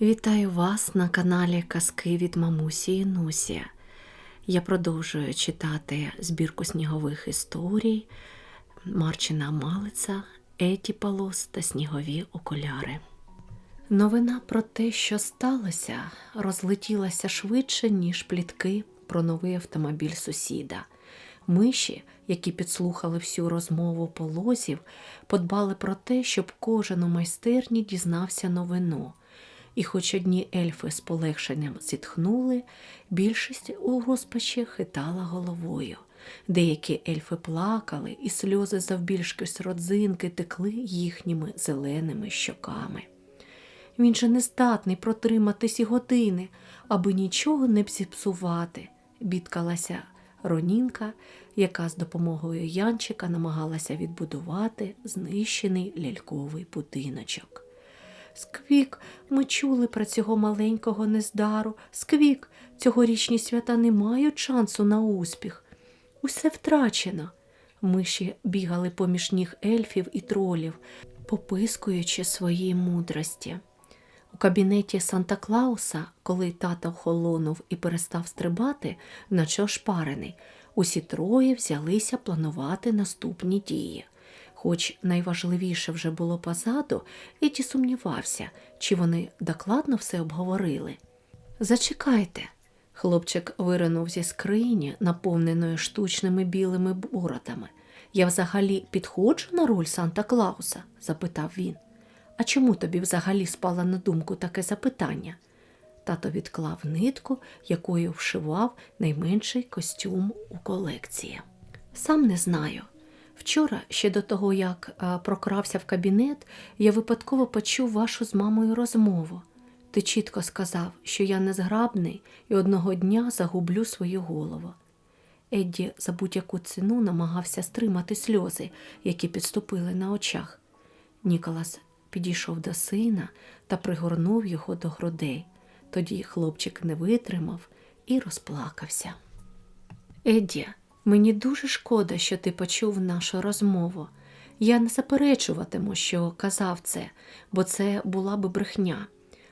Вітаю вас на каналі Казки від Мамусі і Нусі. Я продовжую читати збірку снігових історій Марчина Малиця, Еті Палос та Снігові окуляри. Новина про те, що сталося, розлетілася швидше, ніж плітки про новий автомобіль сусіда. Миші, які підслухали всю розмову полозів, подбали про те, щоб кожен у майстерні дізнався новину. І хоч одні ельфи з полегшенням зітхнули, більшість у розпачі хитала головою. Деякі ельфи плакали, і сльози завбільшки родзинки текли їхніми зеленими щоками. Він же не здатний протриматись і години, аби нічого не зіпсувати, бідкалася Ронінка, яка з допомогою Янчика намагалася відбудувати знищений ляльковий будиночок. Сквік, ми чули про цього маленького нездару. Сквік, цьогорічні свята не мають шансу на успіх. Усе втрачено. Миші бігали поміж ніг ельфів і тролів, попискуючи свої мудрості. У кабінеті Санта Клауса, коли тато охолонув і перестав стрибати, наче ошпарений, усі троє взялися планувати наступні дії. Хоч найважливіше вже було позаду, Еті сумнівався, чи вони докладно все обговорили. Зачекайте. Хлопчик виринув зі скрині, наповненої штучними білими бородами. Я взагалі підходжу на роль Санта Клауса? запитав він. А чому тобі взагалі спало на думку таке запитання? Тато відклав нитку, якою вшивав найменший костюм у колекції. Сам не знаю. Вчора, ще до того, як а, прокрався в кабінет, я випадково почув вашу з мамою розмову. Ти чітко сказав, що я незграбний і одного дня загублю свою голову. Едді за будь-яку ціну намагався стримати сльози, які підступили на очах. Ніколас підійшов до сина та пригорнув його до грудей. Тоді хлопчик не витримав і розплакався. Едді, мені дуже шкода, що ти почув нашу розмову. Я не заперечуватиму, що казав це, бо це була би брехня.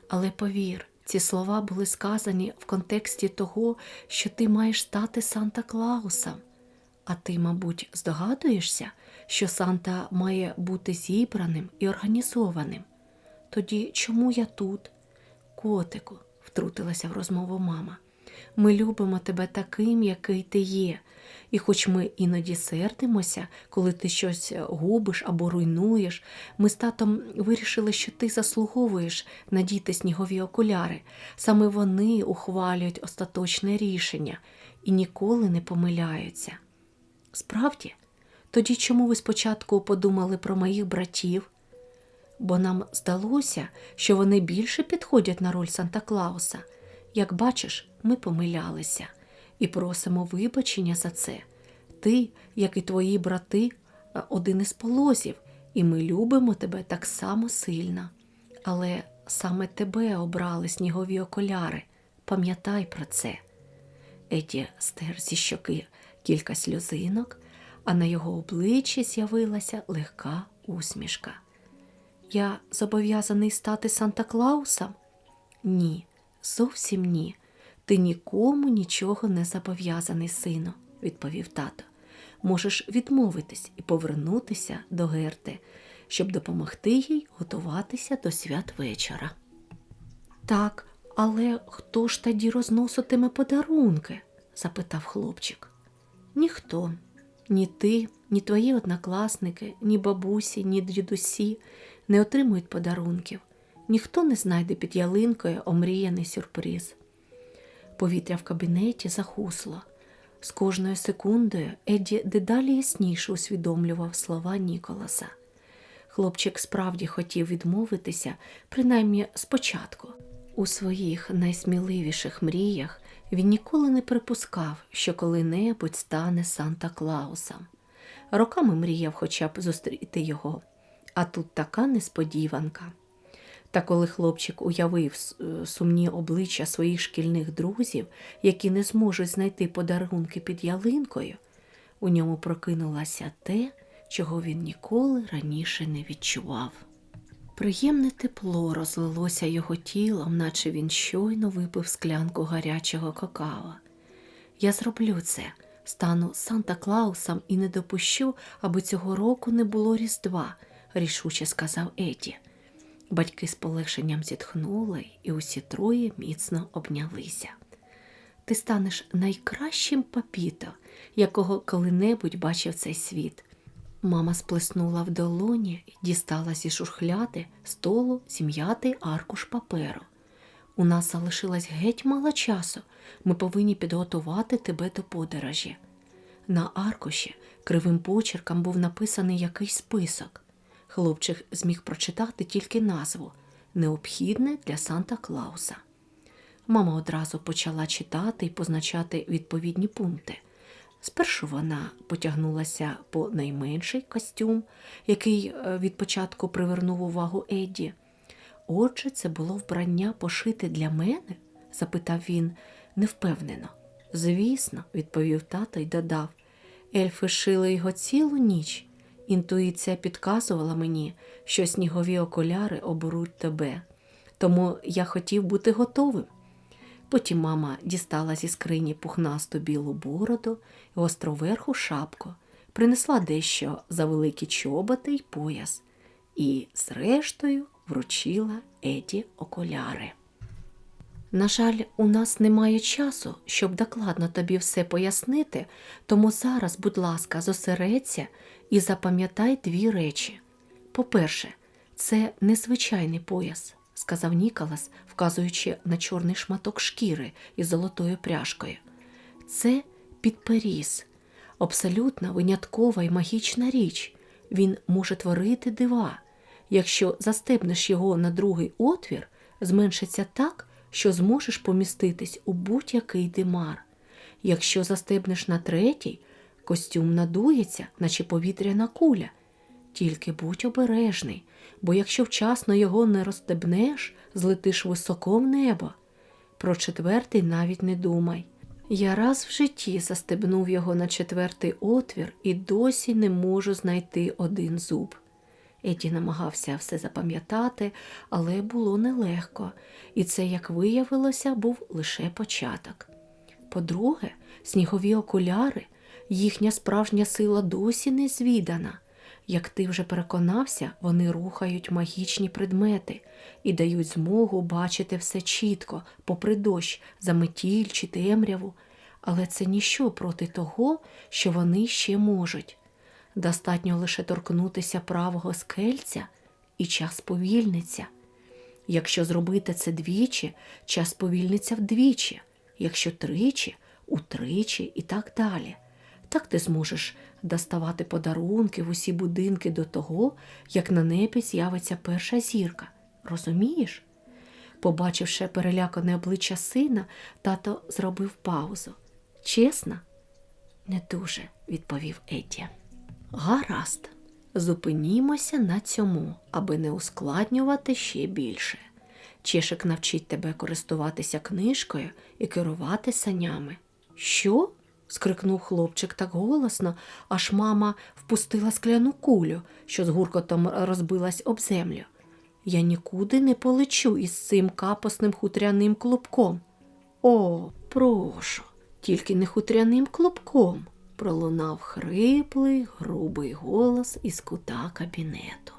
Але повір, ці слова були сказані в контексті того, що ти маєш стати Санта Клаусом. А ти, мабуть, здогадуєшся, що Санта має бути зібраним і організованим. Тоді чому я тут? Котику, втрутилася в розмову мама. Ми любимо тебе таким, який ти є. І хоч ми іноді сердимося, коли ти щось губиш або руйнуєш, ми з татом вирішили, що ти заслуговуєш надіти снігові окуляри. Саме вони ухвалюють остаточне рішення і ніколи не помиляються. Справді, тоді чому ви спочатку подумали про моїх братів? Бо нам здалося, що вони більше підходять на роль Санта Клауса. Як бачиш, ми помилялися і просимо вибачення за це. Ти, як і твої брати, один із полозів, і ми любимо тебе так само сильно. Але саме тебе обрали снігові окуляри. Пам'ятай про це. Еді стер зі щоки кілька сльозинок, а на його обличчі з'явилася легка усмішка. Я зобов'язаний стати Санта Клаусом? Ні, зовсім ні. Ти нікому нічого не зобов'язаний, сину, відповів тато. Можеш відмовитись і повернутися до Герти, щоб допомогти їй готуватися до свят вечора. Так, але хто ж тоді розноситиме подарунки? запитав хлопчик. Ніхто, ні ти, ні твої однокласники, ні бабусі, ні дідусі не отримують подарунків. Ніхто не знайде під ялинкою омріяний сюрприз. Повітря в кабінеті захусло. З кожною секундою Едді дедалі ясніше усвідомлював слова Ніколаса. Хлопчик справді хотів відмовитися, принаймні спочатку. У своїх найсміливіших мріях він ніколи не припускав, що коли-небудь стане Санта Клаусом. Роками мріяв хоча б зустріти його, а тут така несподіванка. Та коли хлопчик уявив сумні обличчя своїх шкільних друзів, які не зможуть знайти подарунки під ялинкою, у ньому прокинулося те, чого він ніколи раніше не відчував. Приємне тепло розлилося його тілом, наче він щойно випив склянку гарячого какао. Я зроблю це, стану Санта Клаусом і не допущу, аби цього року не було Різдва, рішуче сказав Еді. Батьки з полегшенням зітхнули, і усі троє міцно обнялися. Ти станеш найкращим папіто, якого коли-небудь бачив цей світ. Мама сплеснула в долоні і дістала зі шурхляти столу зім'ятий аркуш паперу. У нас залишилось геть мало часу. Ми повинні підготувати тебе до подорожі. На аркуші кривим почерком був написаний якийсь список. Хлопчик зміг прочитати тільки назву необхідне для Санта Клауса. Мама одразу почала читати і позначати відповідні пункти. Спершу вона потягнулася по найменший костюм, який е, від початку привернув увагу Едді. Отже, це було вбрання пошите для мене? запитав він невпевнено. Звісно, відповів тато й додав. Ельфи шили його цілу ніч. Інтуїція підказувала мені, що снігові окуляри оберуть тебе. Тому я хотів бути готовим. Потім мама дістала зі скрині пухнасту білу бороду і островерху шапку, принесла дещо за великі чоботи й пояс, і, зрештою, вручила Еді окуляри. На жаль, у нас немає часу, щоб докладно тобі все пояснити, тому зараз, будь ласка, зосередься і запам'ятай дві речі. По-перше, це незвичайний пояс, сказав Ніколас, вказуючи на чорний шматок шкіри із золотою пряжкою. Це підперіз, абсолютно виняткова і магічна річ. Він може творити дива. Якщо застебнеш його на другий отвір, зменшиться так, що зможеш поміститись у будь-який димар. Якщо застебнеш на третій, костюм надується, наче повітряна куля. Тільки будь обережний, бо якщо вчасно його не розстебнеш, злетиш високо в небо. Про четвертий навіть не думай. Я раз в житті застебнув його на четвертий отвір і досі не можу знайти один зуб. Еді намагався все запам'ятати, але було нелегко, і це, як виявилося, був лише початок. По-друге, снігові окуляри, їхня справжня сила досі не звідана. Як ти вже переконався, вони рухають магічні предмети і дають змогу бачити все чітко, попри дощ, заметіль чи темряву, але це ніщо проти того, що вони ще можуть. Достатньо лише торкнутися правого скельця, і час повільниться. Якщо зробити це двічі, час повільниться вдвічі, якщо тричі, утричі і так далі. Так ти зможеш доставати подарунки в усі будинки до того, як на небі з'явиться перша зірка. Розумієш? Побачивши перелякане обличчя сина, тато зробив паузу. Чесно? Не дуже, відповів Едді. Гаразд, зупинімося на цьому, аби не ускладнювати ще більше. Чешик навчить тебе користуватися книжкою і керувати санями. Що? Скрикнув хлопчик так голосно, аж мама впустила скляну кулю, що з гуркотом розбилась об землю. Я нікуди не полечу із цим капосним хутряним клубком. О, прошу, тільки не хутряним клубком, пролунав хриплий, грубий голос із кута кабінету.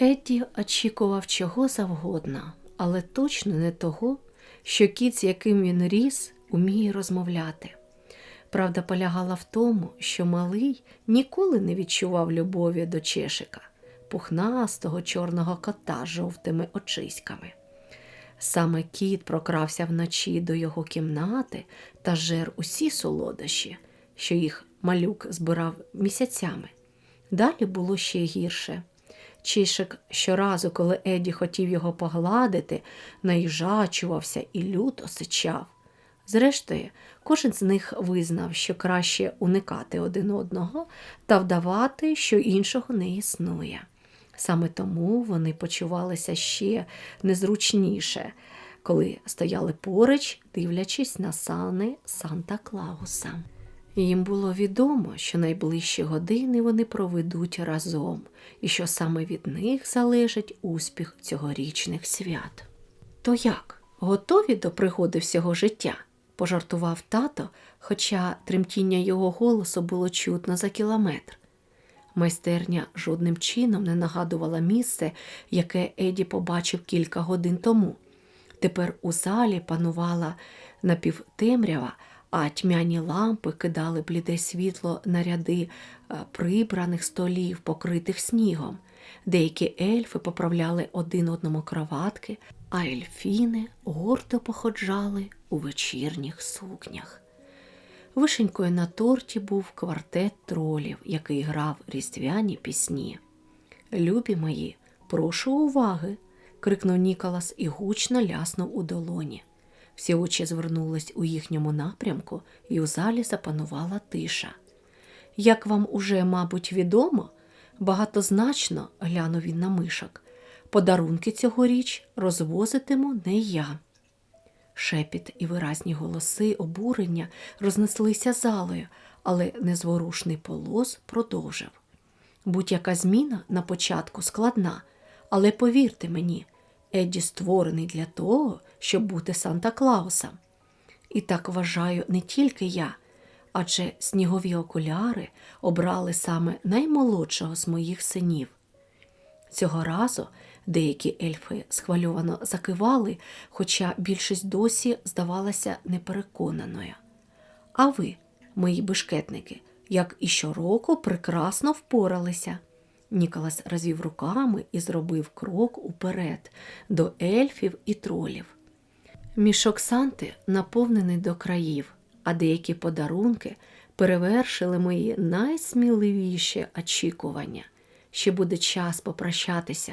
Едді очікував чого завгодно, але точно не того, що кіт, з яким він ріс, уміє розмовляти. Правда полягала в тому, що малий ніколи не відчував любові до чешика, пухнастого чорного кота з жовтими очиськами. Саме кіт прокрався вночі до його кімнати та жер усі солодощі, що їх малюк збирав місяцями. Далі було ще гірше. Чішик щоразу, коли Еді хотів його погладити, наїжачувався і люто сичав. Зрештою, кожен з них визнав, що краще уникати один одного та вдавати, що іншого не існує. Саме тому вони почувалися ще незручніше, коли стояли поруч, дивлячись на сани Санта Клауса. Їм було відомо, що найближчі години вони проведуть разом, і що саме від них залежить успіх цьогорічних свят. То як, готові до пригоди всього життя? Пожартував тато, хоча тремтіння його голосу було чутно за кілометр. Майстерня жодним чином не нагадувала місце, яке Еді побачив кілька годин тому. Тепер у залі панувала напівтемрява, а тьмяні лампи кидали бліде світло на ряди е, прибраних столів, покритих снігом. Деякі ельфи поправляли один одному кроватки, а ельфіни гордо походжали у вечірніх сукнях. Вишенькою на торті був квартет тролів, який грав різдвяні пісні. Любі мої, прошу уваги. крикнув Ніколас і гучно ляснув у долоні. Всі очі звернулись у їхньому напрямку, і у залі запанувала тиша. Як вам уже, мабуть, відомо, багатозначно глянув він на мишок. Подарунки цьогоріч розвозитиму не я. Шепіт і виразні голоси обурення рознеслися залою, але незворушний полос продовжив. Будь-яка зміна на початку складна, але повірте мені, Едді створений для того, щоб бути Санта Клаусом. І так вважаю не тільки я, адже снігові окуляри обрали саме наймолодшого з моїх синів. Цього разу деякі ельфи схвальовано закивали, хоча більшість досі здавалася непереконаною. А ви, мої бешкетники, як і щороку, прекрасно впоралися. Ніколас розвів руками і зробив крок уперед до ельфів і тролів. Мішок Санти наповнений до країв, а деякі подарунки перевершили мої найсміливіші очікування. Ще буде час попрощатися,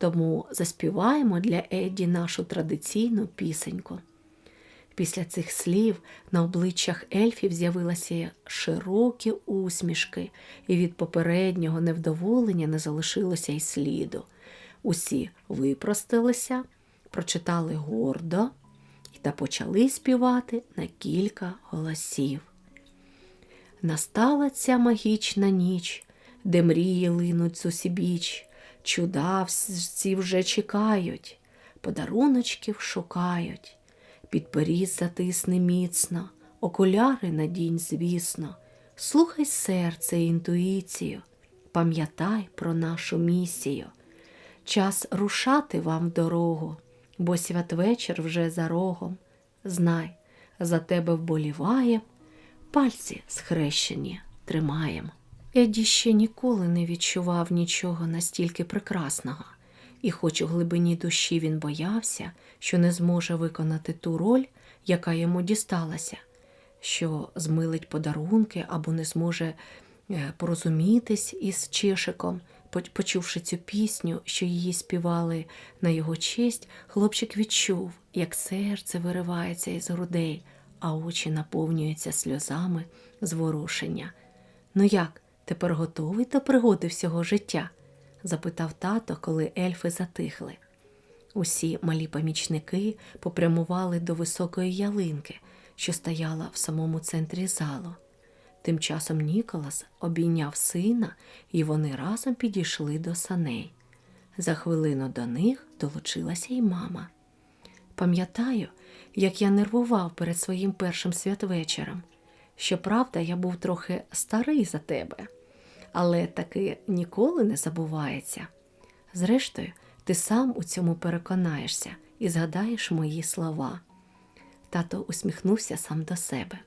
тому заспіваємо для Едді нашу традиційну пісеньку. Після цих слів на обличчях ельфів з'явилися широкі усмішки, і від попереднього невдоволення не залишилося й сліду. Усі випростилися, прочитали гордо та почали співати на кілька голосів. Настала ця магічна ніч, де мрії линуть зусібіч, чуда вже чекають, подаруночків шукають. Підперіз затисни міцно, окуляри надінь, звісно, слухай серце і інтуїцію, пам'ятай про нашу місію. Час рушати вам в дорогу, бо святвечір вже за рогом. Знай, за тебе вболіваєм, пальці схрещені тримаєм. Еді ще ніколи не відчував нічого настільки прекрасного. І, хоч у глибині душі він боявся, що не зможе виконати ту роль, яка йому дісталася, що змилить подарунки або не зможе е, порозумітись із Чешиком, почувши цю пісню, що її співали на його честь, хлопчик відчув, як серце виривається із грудей, а очі наповнюються сльозами зворушення. Ну як, тепер готовий до пригоди всього життя? запитав тато, коли ельфи затихли. Усі малі помічники попрямували до високої ялинки, що стояла в самому центрі залу. Тим часом Ніколас обійняв сина, і вони разом підійшли до саней. За хвилину до них долучилася й мама. Пам'ятаю, як я нервував перед своїм першим святвечором. Щоправда, я був трохи старий за тебе але таки ніколи не забувається. Зрештою, ти сам у цьому переконаєшся і згадаєш мої слова. Тато усміхнувся сам до себе.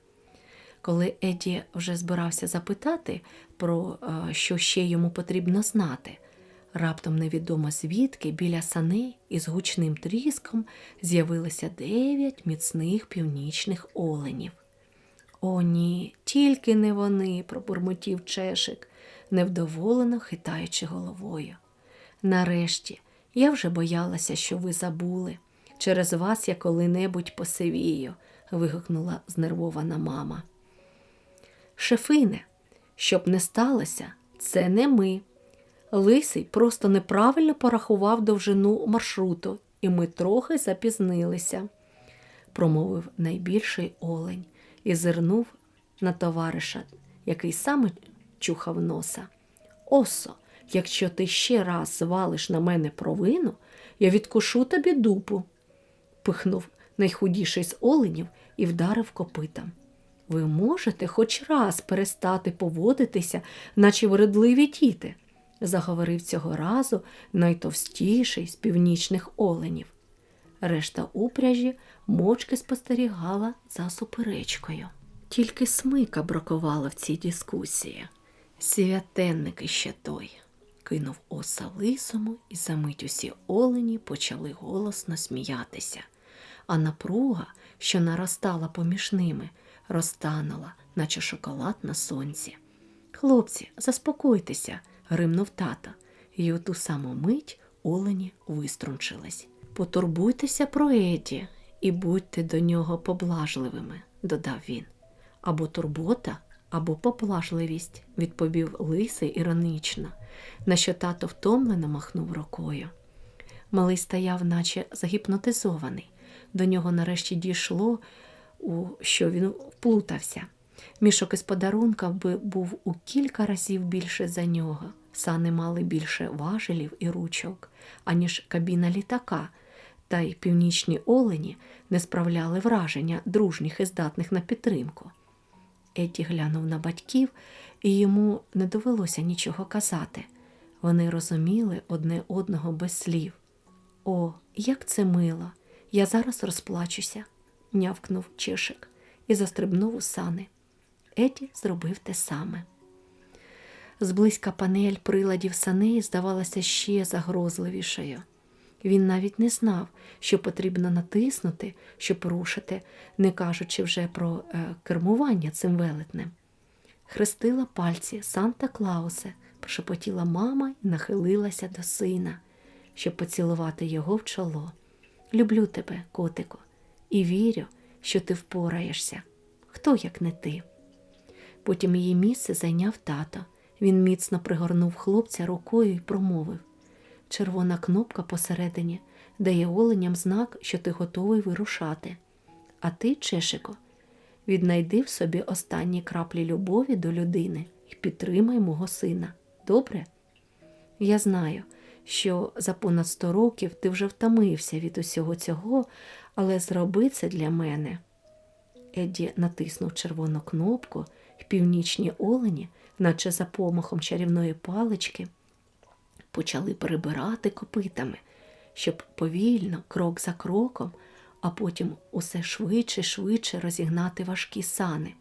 Коли Еді вже збирався запитати, про е, що ще йому потрібно знати, раптом невідомо звідки біля саней із гучним тріском з'явилося дев'ять міцних північних оленів. О, ні, тільки не вони, пробурмотів чешик невдоволено хитаючи головою. Нарешті, я вже боялася, що ви забули. Через вас я коли-небудь посивію, вигукнула знервована мама. Шефине, щоб не сталося, це не ми. Лисий просто неправильно порахував довжину маршруту, і ми трохи запізнилися, промовив найбільший олень і зирнув на товариша, який саме чухав носа. Осо, якщо ти ще раз звалиш на мене провину, я відкушу тобі дупу. пихнув найхудіший з оленів і вдарив копитом. Ви можете хоч раз перестати поводитися, наче вредливі діти, заговорив цього разу найтовстіший з північних оленів. Решта упряжі мовчки спостерігала за суперечкою. Тільки смика бракувала в цій дискусії. Святенник іще той, кинув оса лисому, і за мить усі олені почали голосно сміятися, а напруга, що наростала поміж ними, розтанула, наче шоколад на сонці. Хлопці, заспокойтеся, гримнув тато, і у ту саму мить олені виструнчились. Потурбуйтеся про Еді і будьте до нього поблажливими, додав він. Або турбота, або поблажливість, відповів лисий іронічно, на що тато втомлено махнув рукою. Малий стояв, наче загіпнотизований. До нього нарешті дійшло, у що він вплутався. Мішок із подарунком би був у кілька разів більше за нього. Сани мали більше важелів і ручок, аніж кабіна літака, та й північні олені не справляли враження дружніх і здатних на підтримку. Едді глянув на батьків, і йому не довелося нічого казати. Вони розуміли одне одного без слів. О, як це мило! Я зараз розплачуся, нявкнув чешик і застрибнув у сани. Еді зробив те саме. Зблизька панель приладів саней здавалася ще загрозливішою. Він навіть не знав, що потрібно натиснути, щоб рушити, не кажучи вже про е, кермування цим велетнем. Хрестила пальці Санта Клаусе, прошепотіла мама і нахилилася до сина, щоб поцілувати його в чоло. Люблю тебе, котику, і вірю, що ти впораєшся. Хто як не ти? Потім її місце зайняв тато. Він міцно пригорнув хлопця рукою і промовив червона кнопка посередині дає оленям знак, що ти готовий вирушати. А ти, Чешико, віднайди в собі останні краплі любові до людини і підтримай мого сина. Добре? Я знаю, що за понад сто років ти вже втомився від усього цього, але зроби це для мене. Едді натиснув червону кнопку, і північні олені, наче за помахом чарівної палички, почали перебирати копитами, щоб повільно, крок за кроком, а потім усе швидше, швидше розігнати важкі сани.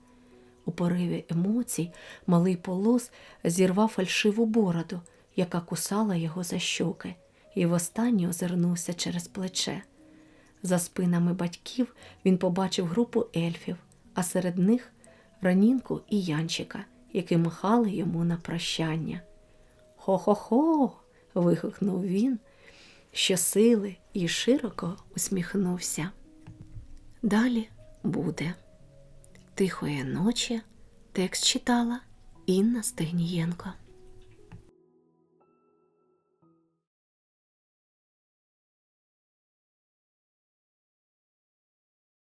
У пориві емоцій малий полос зірвав фальшиву бороду, яка кусала його за щоки, і востаннє озирнувся через плече. За спинами батьків він побачив групу ельфів, а серед них ранінку і Янчика, які махали йому на прощання. Хо-хо-хо. Вигукнув він, щосили і широко усміхнувся. Далі буде. Тихої ночі текст читала Інна Стегнієнко.